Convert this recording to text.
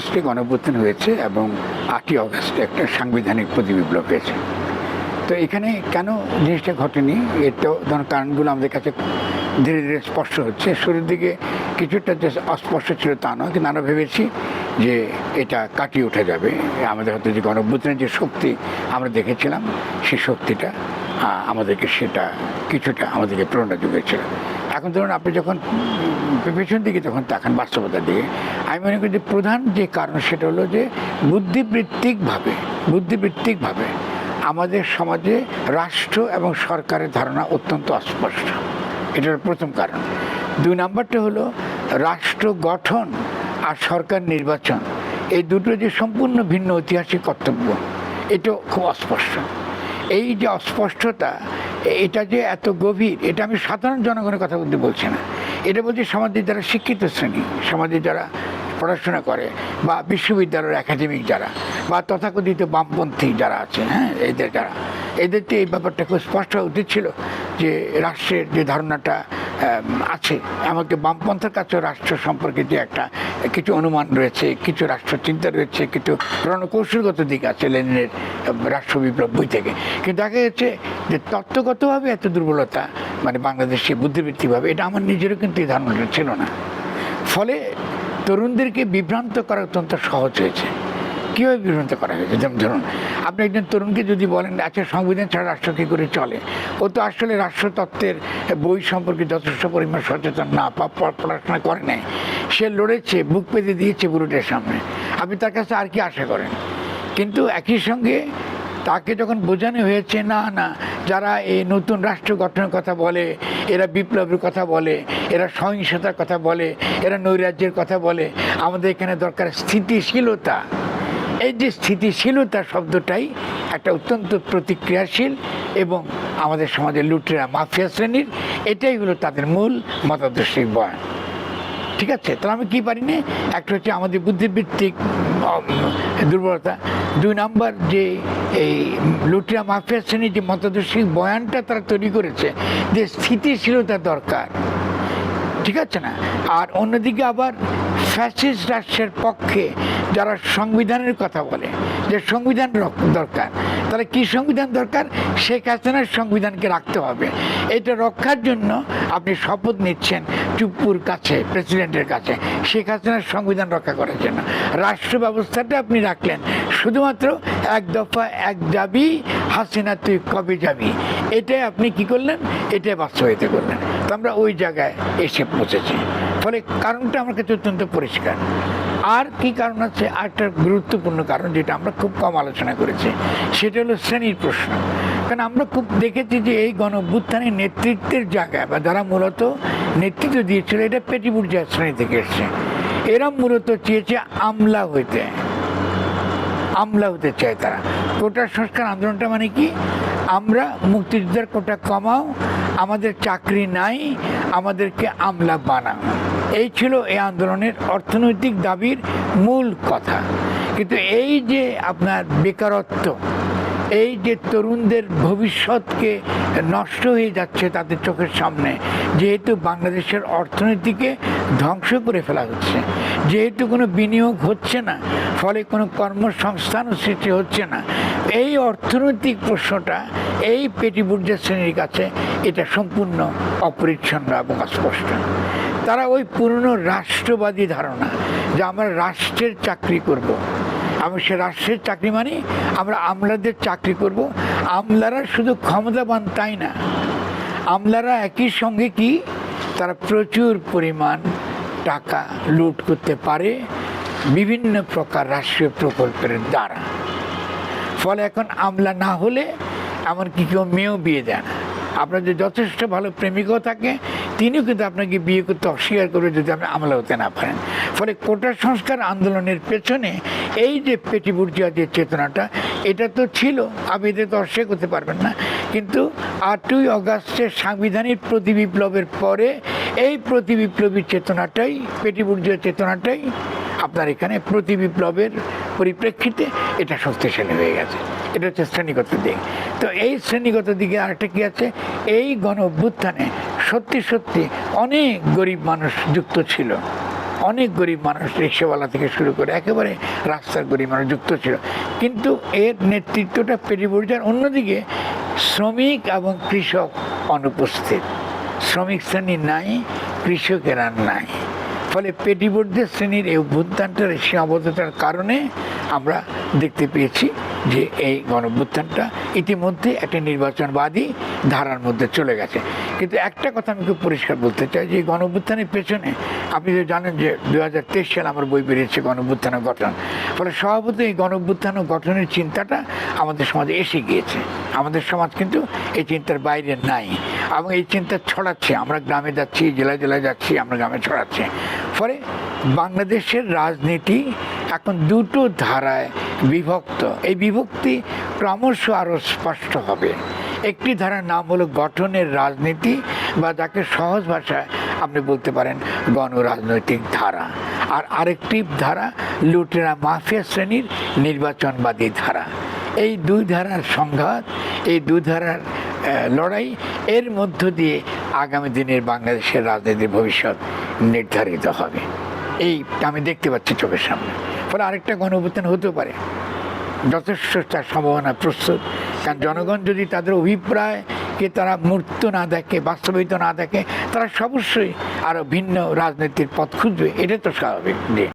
অগাস্টে গণঅভ্যুত্থান হয়েছে এবং আটই অগাস্টে একটা সাংবিধানিক প্রতিবিপ্লব হয়েছে। তো এখানে কেন জিনিসটা ঘটেনি? এর তো ধরুন কারণগুলো আমাদের কাছে ধীরে ধীরে স্পষ্ট হচ্ছে। শুরুর দিকে কিছুটা যে অস্পষ্ট ছিল তা নয়, কিন্তু আমরা ভেবেছি যে এটা কাটিয়ে ওঠা যাবে। আমাদের হয়তো যে গণঅভ্যুত্থানের যে শক্তি আমরা দেখেছিলাম, সেই শক্তিটা আমাদেরকে সেটা কিছুটা আমাদেরকে প্রেরণা জুগেছিল এখন ধরুন আপনি যখন পেছন দিকে যখন তাকান বাস্তবতার দিকে, আমি মনে করি যে প্রধান যে কারণ সেটা হলো যে বুদ্ধিবৃত্তিকভাবে বুদ্ধিবৃত্তিকভাবে আমাদের সমাজে রাষ্ট্র এবং সরকারের ধারণা অত্যন্ত অস্পষ্ট। এটার প্রথম কারণ। দুই নাম্বারটা হলো রাষ্ট্র গঠন আর সরকার নির্বাচন, এই দুটো যে সম্পূর্ণ ভিন্ন ঐতিহাসিক কর্তব্য, এটাও খুব অস্পষ্ট। এই যে অস্পষ্টতা এটা যে এত গভীর, এটা আমি সাধারণ জনগণের কথা বলতে বলছি না। এটা বলছি সমাজের যারা শিক্ষিত শ্রেণি, সমাজের যারা পড়াশোনা করে, বা বিশ্ববিদ্যালয়ের একাডেমিক যারা, বা তথাকথিত বামপন্থী যারা আছেন হ্যাঁ এদের যারা। এদের তো এই ব্যাপারটা খুব স্পষ্ট উচিত ছিল যে রাষ্ট্রের যে ধারণাটা আছে। এমনকি বামপন্থার কাছেও রাষ্ট্র সম্পর্কে যে একটা কিছু অনুমান রয়েছে, কিছু রাষ্ট্র চিন্তা রয়েছে, কিছু রণকৌশলগত দিক আছে লেনিনের রাষ্ট্র বিপ্লব বই থেকে। কিন্তু দেখা যাচ্ছে যে তত্ত্বগতভাবে এত দুর্বলতা মানে বাংলাদেশে বুদ্ধিবৃত্তিভাবে এটা আমার নিজেরও কিন্তু এই ধারণাটা ছিল না। ফলে তরুণদেরকে বিভ্রান্ত করা অত্যন্ত সহজ হয়েছে। কীভাবে বিভ্রান্ত করা হয়েছে? যেমন ধরুন, আপনি একজন তরুণকে যদি বলেন আচ্ছা সংবিধান ছাড়া রাষ্ট্র কী করে চলে? ও তো আসলে রাষ্ট্রতত্ত্বের বই সম্পর্কে যথেষ্ট পরিমাণ সচেতন না পড়াশোনা করে নাই। সে লড়েছে, বুক পেতে দিয়েছে বুরুটের সামনে। আপনি তার কাছে আর কি আশা করেন? কিন্তু একই সঙ্গে তাকে যখন বোঝানো হয়েছে, না না, যারা এই নতুন রাষ্ট্র গঠনের কথা বলে, এরা বিপ্লবের কথা বলে, এরা সহিংসতার কথা বলে, এরা নৈরাজ্যের কথা বলে, আমাদের এখানে দরকার স্থিতিশীলতা। এই যে স্থিতিশীলতা শব্দটাই একটা অত্যন্ত প্রতিক্রিয়াশীল এবং আমাদের সমাজের লুটেরা মাফিয়া শ্রেণির, এটাই হলো তাদের মূল মতাদর্শিক বয়ান। ঠিক আছে? তাহলে আমি কী পারি না? একটা হচ্ছে আমাদের বুদ্ধিবৃত্তিক দুর্বলতা। দুই নাম্বার যে এই লুটিয়া মাফিয়া শ্রেণির যে মতাদর্শিক বয়ানটা তারা তৈরি করেছে, যে স্থিতিশীলতা দরকার। ঠিক আছে না? আর অন্যদিকে আবার ফ্যাসিস্ট রাষ্ট্রের পক্ষে যারা সংবিধানের কথা বলে, যে সংবিধান রক- দরকার, তাহলে কি সংবিধান দরকার? শেখ হাসিনার সংবিধানকে রাখতে হবে। এটা রক্ষার জন্য আপনি শপথ নিচ্ছেন চুপ্পুর কাছে, প্রেসিডেন্টের কাছে, শেখ হাসিনার সংবিধান রক্ষা করার জন্য। রাষ্ট্র ব্যবস্থাটা আপনি রাখলেন, শুধুমাত্র এক দফা এক দাবি, হাসিনা তুই কবে যাবি? এটাই আপনি কি করলেন? এটাই বাস্তবায়িত করলেন। তো আমরা ওই জায়গায় এসে পৌঁছেছি। ফলে কারণটা আমার কাছে অত্যন্ত পরিষ্কার। আর কি কারণ আছে? আরেকটা গুরুত্বপূর্ণ কারণ যেটা আমরা খুব কম আলোচনা করেছি, সেটা হলো শ্রেণির প্রশ্ন। কারণ আমরা খুব দেখেছি যে এই গণ নেতৃত্বের জায়গায় বা যারা মূলত নেতৃত্ব দিয়েছিল, এটা পেটিপুর্জা শ্রেণি থেকে এসছে। এরা মূলত চেয়েছে আমলা হইতে। আমলা হতে চায় তারা। কোটা সংস্কার আন্দোলনটা মানে কি? আমরা মুক্তিযোদ্ধার কোটা কমাও, আমাদের চাকরি নাই, আমাদেরকে আমলা বানাও। এই ছিল এই আন্দোলনের অর্থনৈতিক দাবির মূল কথা। কিন্তু এই যে আপনার বেকারত্ব, এই যে তরুণদের ভবিষ্যৎকে নষ্ট হয়ে যাচ্ছে তাদের চোখের সামনে যেহেতু বাংলাদেশের অর্থনীতিকে ধ্বংস করে ফেলা হচ্ছে, যেহেতু কোনো বিনিয়োগ হচ্ছে না, ফলে কোনো কর্মসংস্থানও সৃষ্টি হচ্ছে না, এই অর্থনৈতিক প্রশ্নটা এই পেটিবুর্জা শ্রেণির কাছে এটা সম্পূর্ণ অপরিচ্ছন্ন এবং অস্পষ্ট তারা ওই পুরনো রাষ্ট্রবাদী ধারণা যে আমরা রাষ্ট্রের চাকরি করব। আমি সে রাষ্ট্রের চাকরি মানে আমরা আমলাদের চাকরি করব। আমলারা শুধু ক্ষমতাবান তাই না, আমলারা একই সঙ্গে কি? তারা প্রচুর পরিমাণ টাকা লুট করতে পারে, বিভিন্ন প্রকার রাষ্ট্রীয় প্রকল্পের দ্বারা। ফলে এখন আমলা না হলে এমনকি কেউ মেয়েও বিয়ে দেয় না। আপনার যে যথেষ্ট ভালো প্রেমিকও থাকে তিনিও কিন্তু আপনাকে বিয়ে করতে অস্বীকার করবে যদি আপনি আমলা হতে না পারেন। ফলে কোটা সংস্কার আন্দোলনের পেছনে এই যে পেটিবুর্জিয়া যে চেতনাটা, এটা তো ছিল, আপনি তো অস্বীকার করতে পারবেন না। কিন্তু আটই অগাস্টের সাংবিধানিক প্রতি বিপ্লবের পরে এই প্রতি বিপ্লবী চেতনাটাই পেটিবুর্জিয়া চেতনাটাই আপনার এখানে প্রতি বিপ্লবের পরিপ্রেক্ষিতে এটা শক্তিশালী হয়ে গেছে। এটা হচ্ছে শ্রেণীগত দিক। তো এই শ্রেণীগত দিকে আরেকটা কি আছে? এই গণ অভ্যুত্থানে সত্যি সত্যি অনেক গরিব মানুষ যুক্ত ছিল। অনেক গরিব মানুষ রিক্সাওয়ালা থেকে শুরু করে একেবারে রাস্তার গরিব মানুষ যুক্ত ছিল। কিন্তু এর নেতৃত্বটা পেরিবর্জার অন্যদিকে শ্রমিক এবং কৃষক অনুপস্থিত। শ্রমিক শ্রেণি নাই, কৃষকেরা নাই। ফলে পেটিবর্ধের শ্রেণির এই অভ্যুত্থানটার সীমাবদ্ধতার কারণে আমরা দেখতে পেয়েছি যে এই গণঅভ্যুত্থানটা ইতিমধ্যে একটা নির্বাচনবাদী ধারার মধ্যে চলে গেছে। কিন্তু একটা কথা আমি খুব পরিষ্কার বলতে চাই যে এই গণঅভ্যুত্থানের পেছনে আপনি তো জানেন যে দু হাজার তেইশ সালে আমার বই বেরিয়েছে গণঅভ্যুত্থান ও গঠন। ফলে স্বভাবত এই গণঅভ্যুত্থান ও গঠনের চিন্তাটা আমাদের সমাজে এসে গিয়েছে। আমাদের সমাজ কিন্তু এই চিন্তার বাইরে নাই এবং এই চিন্তা ছড়াচ্ছে। আমরা গ্রামে যাচ্ছি, জেলায় জেলায় যাচ্ছি, আমরা গ্রামে ছড়াচ্ছে। ফলে বাংলাদেশের রাজনীতি এখন দুটো ধারায় বিভক্ত। এই বিভক্তি ক্রমশ আরও স্পষ্ট হবে। একটি ধারার নাম হলো গঠনের রাজনীতি বা যাকে সহজ ভাষায় আপনি বলতে পারেন গণরাজনৈতিক ধারা। আর আরেকটি ধারা লুটেরা মাফিয়া শ্রেণির নির্বাচনবাদী ধারা। এই দুই ধারার সংঘাত, এই দুই ধারার লড়াই এর মধ্য দিয়ে আগামী দিনের বাংলাদেশের রাজনীতির ভবিষ্যৎ নির্ধারিত হবে। এই আমি দেখতে পাচ্ছি চোখের সামনে। ফলে আরেকটা গণঅভ্যুত্থান হতেও পারে। যথেষ্ট তার সম্ভাবনা প্রস্তুত কারণ জনগণ যদি তাদের অভিপ্রায়কে তারা মূর্ত না দেখে, বাস্তবায়িত না দেখে, তারা অবশ্যই আরও ভিন্ন রাজনীতির পথ খুঁজবে। এটা তো স্বাভাবিক।